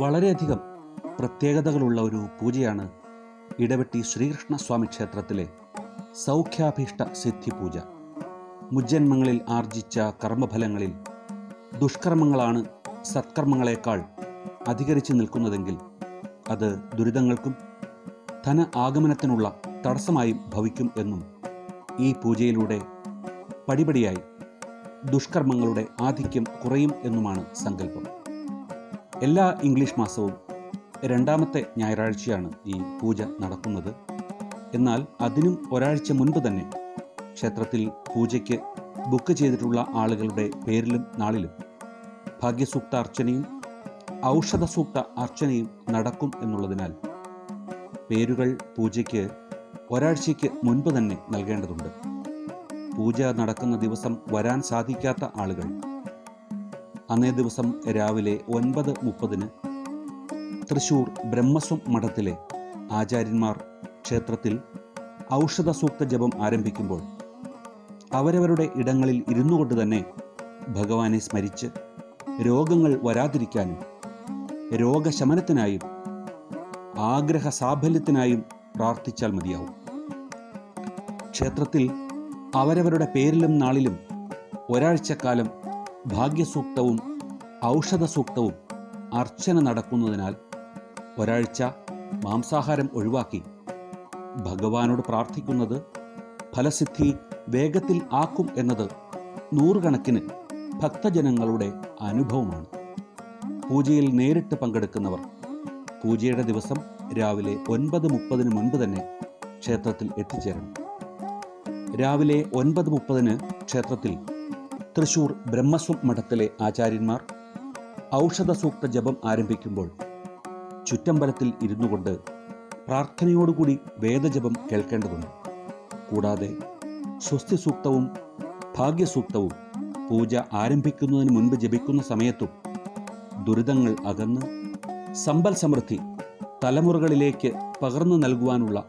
വളരെയധികം പ്രത്യേകതകളുള്ള ഒരു പൂജയാണ് ഇടവെട്ടി ശ്രീകൃഷ്ണ സ്വാമി ക്ഷേത്രത്തിലെ സൗഖ്യാഭീഷ്ട സിദ്ധി പൂജ മുജ്ജന്മങ്ങളിൽ ആർജിച്ച കർമ്മഫലങ്ങളിൽ ദുഷ്കർമ്മങ്ങളാണ് സത്കർമ്മങ്ങളെക്കാൾ അധികരിച്ചു നിൽക്കുന്നതെങ്കിൽ അത് ദുരിതങ്ങൾക്കും ധന ആഗമനത്തിനുള്ള തടസ്സമായും ഭവിക്കും എന്നും ഈ പൂജയിലൂടെ പടിപടിയായി ദുഷ്കർമ്മങ്ങളുടെ ആധിക്യം കുറയും എന്നുമാണ് സങ്കല്പം. എല്ലാ ഇംഗ്ലീഷ് മാസവും രണ്ടാമത്തെ ഞായറാഴ്ചയാണ് ഈ പൂജ നടക്കുന്നത്. എന്നാൽ അതിനും ഒരാഴ്ച മുൻപ് തന്നെ ക്ഷേത്രത്തിൽ പൂജയ്ക്ക് ബുക്ക് ചെയ്തിട്ടുള്ള ആളുകളുടെ പേരിലും നാളിലും ഭാഗ്യസൂക്ത അർച്ചനയും ഔഷധ സൂക്ത അർച്ചനയും നടക്കും എന്നുള്ളതിനാൽ പേരുകൾ പൂജയ്ക്ക് ഒരാഴ്ചയ്ക്ക് മുൻപ് തന്നെ നൽകേണ്ടതുണ്ട്. പൂജ നടക്കുന്ന ദിവസം വരാൻ സാധിക്കാത്ത ആളുകൾ അന്നേ ദിവസം രാവിലെ ഒൻപത് മുപ്പതിന് തൃശൂർ ബ്രഹ്മസ്വം മഠത്തിലെ ആചാര്യന്മാർ ക്ഷേത്രത്തിൽ ഔഷധ സൂക്ത ജപം ആരംഭിക്കുമ്പോൾ അവരവരുടെ ഇടങ്ങളിൽ ഇരുന്നു കൊണ്ട് തന്നെ ഭഗവാനെ സ്മരിച്ച് രോഗങ്ങൾ വരാതിരിക്കാനും രോഗശമനത്തിനായും ആഗ്രഹ സാഫല്യത്തിനായും പ്രാർത്ഥിച്ചാൽ മതിയാവും. ക്ഷേത്രത്തിൽ അവരവരുടെ പേരിലും നാളിലും ഒരാഴ്ചക്കാലം ഭാഗ്യസൂക്തവും ഔഷധ സൂക്തവും അർച്ചന നടക്കുന്നതിനാൽ ഒരാഴ്ച മാംസാഹാരം ഒഴിവാക്കി. ഭഗവാനോട് പ്രാർത്ഥിക്കുന്നത് ഫലസിദ്ധി വേഗത്തിൽ ആക്കും എന്നത് നൂറുകണക്കിന് ഭക്തജനങ്ങളുടെ അനുഭവമാണ്. പൂജയിൽ നേരിട്ട് പങ്കെടുക്കുന്നവർ പൂജയുടെ ദിവസം രാവിലെ ഒൻപത് മുപ്പതിന് മുൻപ് തന്നെ ക്ഷേത്രത്തിൽ എത്തിച്ചേരണം. രാവിലെ ഒൻപത് മുപ്പതിന് ക്ഷേത്രത്തിൽ തൃശൂർ ബ്രഹ്മസ്വം മഠത്തിലെ ആചാര്യന്മാർ ഔഷധ സൂക്ത ജപം ആരംഭിക്കുമ്പോൾ ചുറ്റമ്പലത്തിൽ ഇരുന്നു കൊണ്ട് പ്രാർത്ഥനയോടുകൂടി വേദജപം കേൾക്കേണ്ടതുണ്ട്. കൂടാതെ സ്വസ്തി സൂക്തവും ഭാഗ്യസൂക്തവും പൂജ ആരംഭിക്കുന്നതിന് മുൻപ് ജപിക്കുന്ന സമയത്തും ദുരിതങ്ങൾ അകന്ന് സമ്പൽ സമൃദ്ധി തലമുറകളിലേക്ക് പകർന്നു നൽകുവാനുള്ള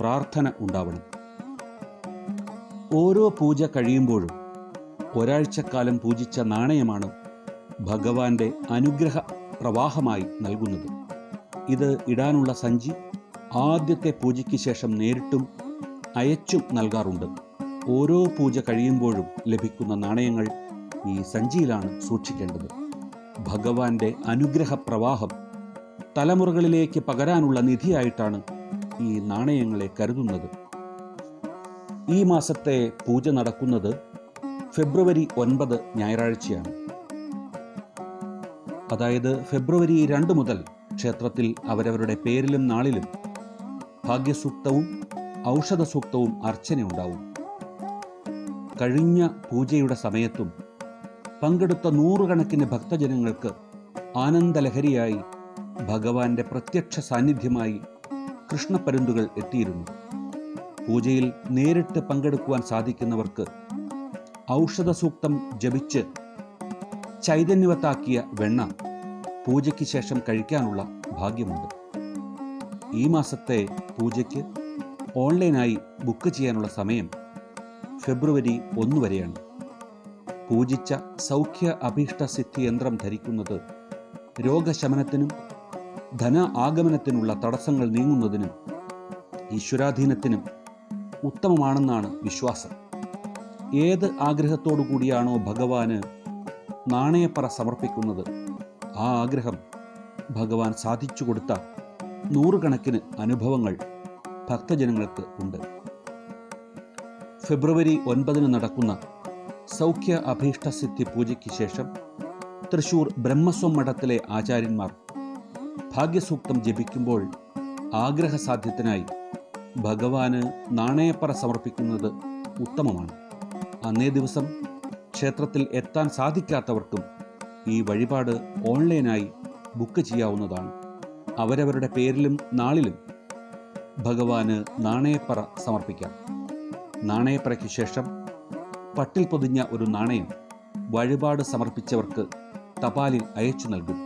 പ്രാർത്ഥന ഉണ്ടാവണം. ഓരോ പൂജ കഴിയുമ്പോഴും ഒരാഴ്ചക്കാലം പൂജിച്ച നാണയമാണ് ഭഗവാന്റെ അനുഗ്രഹ പ്രവാഹമായി നൽകുന്നത്. ഇത് ഇടാനുള്ള സഞ്ചി ആദ്യത്തെ പൂജയ്ക്ക് ശേഷം നേരിട്ടും അയച്ചും നൽകാറുണ്ട്. ഓരോ പൂജ കഴിയുമ്പോഴും ലഭിക്കുന്ന നാണയങ്ങൾ ഈ സഞ്ചിയിലാണ് സൂക്ഷിക്കേണ്ടത്. ഭഗവാന്റെ അനുഗ്രഹ പ്രവാഹം തലമുറകളിലേക്ക് പകരാനുള്ള നിധിയായിട്ടാണ് ഈ നാണയങ്ങളെ കരുതുന്നത്. ഈ മാസത്തെ പൂജ നടക്കുന്നത് ഫെബ്രുവരി ഒൻപത് ഞായറാഴ്ചയാണ്. അതായത് ഫെബ്രുവരി രണ്ട് മുതൽ ക്ഷേത്രത്തിൽ അവരവരുടെ പേരിലും നാളിലും ഭാഗ്യസൂക്തവും ഔഷധസൂക്തവും അർച്ചന അർച്ചനയുണ്ടാവും. കഴിഞ്ഞ പൂജയുടെ സമയത്തും പങ്കെടുത്ത നൂറുകണക്കിന് ഭക്തജനങ്ങൾക്ക് ആനന്ദലഹരിയായി ഭഗവാന്റെ പ്രത്യക്ഷ സാന്നിധ്യമായി കൃഷ്ണപ്പരുന്തുകൾ എത്തിയിരുന്നു. പൂജയിൽ നേരിട്ട് പങ്കെടുക്കുവാൻ സാധിക്കുന്നവർക്ക് ഔഷധ സൂക്തം ജപിച്ച് ചൈതന്യവത്താക്കിയ വെണ്ണ പൂജയ്ക്ക് ശേഷം കഴിക്കാനുള്ള ഭാഗ്യമുണ്ട്. ഈ മാസത്തെ പൂജയ്ക്ക് ഓൺലൈനായി ബുക്ക് ചെയ്യാനുള്ള സമയം ഫെബ്രുവരി ഒന്ന് വരെയാണ്. പൂജിച്ച സൗഖ്യ അഭീഷ്ട സിദ്ധി യന്ത്രം ധരിക്കുന്നത് രോഗശമനത്തിനും ധന ആഗമനത്തിനുള്ള തടസ്സങ്ങൾ നീങ്ങുന്നതിനും ഈശ്വരാധീനത്തിനും ഉത്തമമാണെന്നാണ് വിശ്വാസം. ഏത് ആഗ്രഹത്തോടു കൂടിയാണോ ഭഗവാന് നാണയപ്പറ സമർപ്പിക്കുന്നത്? ആ ആഗ്രഹം ഭഗവാൻ സാധിച്ചു കൊടുത്ത നൂറുകണക്കിന് അനുഭവങ്ങൾ ഭക്തജനങ്ങൾക്ക് ഉണ്ട്. ഫെബ്രുവരി ഒൻപതിന് നടക്കുന്ന സൗഖ്യ അഭീഷ്ട സിദ്ധി പൂജയ്ക്ക് ശേഷം തൃശൂർ ബ്രഹ്മസ്വം മഠത്തിലെ ആചാര്യന്മാർ ഭാഗ്യസൂക്തം ജപിക്കുമ്പോൾ ആഗ്രഹസാധ്യത്തിനായി ഭഗവാന് നാണയപ്പറ സമർപ്പിക്കുന്നത് ഉത്തമമാണ്. അന്നേ ദിവസം ക്ഷേത്രത്തിൽ എത്താൻ സാധിക്കാത്തവർക്കും ഈ വഴിപാട് ഓൺലൈനായി ബുക്ക് ചെയ്യാവുന്നതാണ്. അവരവരുടെ പേരിലും നാളിലും ഭഗവാന് നാണയപ്പറ സമർപ്പിക്കാം. നാണയപ്പറയ്ക്ക് ശേഷം പട്ടിൽ പൊതിഞ്ഞ ഒരു നാണയം വഴിപാട് സമർപ്പിച്ചവർക്ക് തപാലിൽ അയച്ചു നൽകും.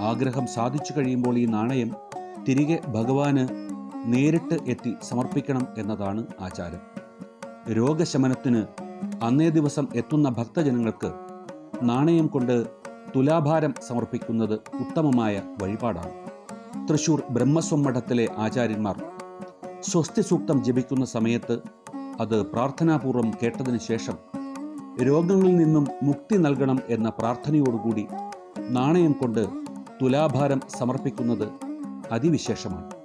ആഗ്രഹം സാധിച്ചു കഴിയുമ്പോൾ ഈ നാണയം തിരികെ ഭഗവാന് നേരിട്ട് എത്തി സമർപ്പിക്കണം എന്നതാണ് ആചാരം. രോഗശമനത്തിന് അന്നേ ദിവസം എത്തുന്ന ഭക്തജനങ്ങൾക്ക് നാണയം കൊണ്ട് തുലാഭാരം സമർപ്പിക്കുന്നത് ഉത്തമമായ വഴിപാടാണ്. തൃശൂർ ബ്രഹ്മസ്വം മഠത്തിലെ ആചാര്യന്മാർ സ്വസ്തി സൂക്തം ജപിക്കുന്ന സമയത്ത് അത് പ്രാർത്ഥനാപൂർവം കേട്ടതിന് ശേഷം രോഗങ്ങളിൽ നിന്നും മുക്തി നൽകണം എന്ന പ്രാർത്ഥനയോടുകൂടി നാണയം കൊണ്ട് തുലാഭാരം സമർപ്പിക്കുന്നത് അതിവിശേഷമാണ്.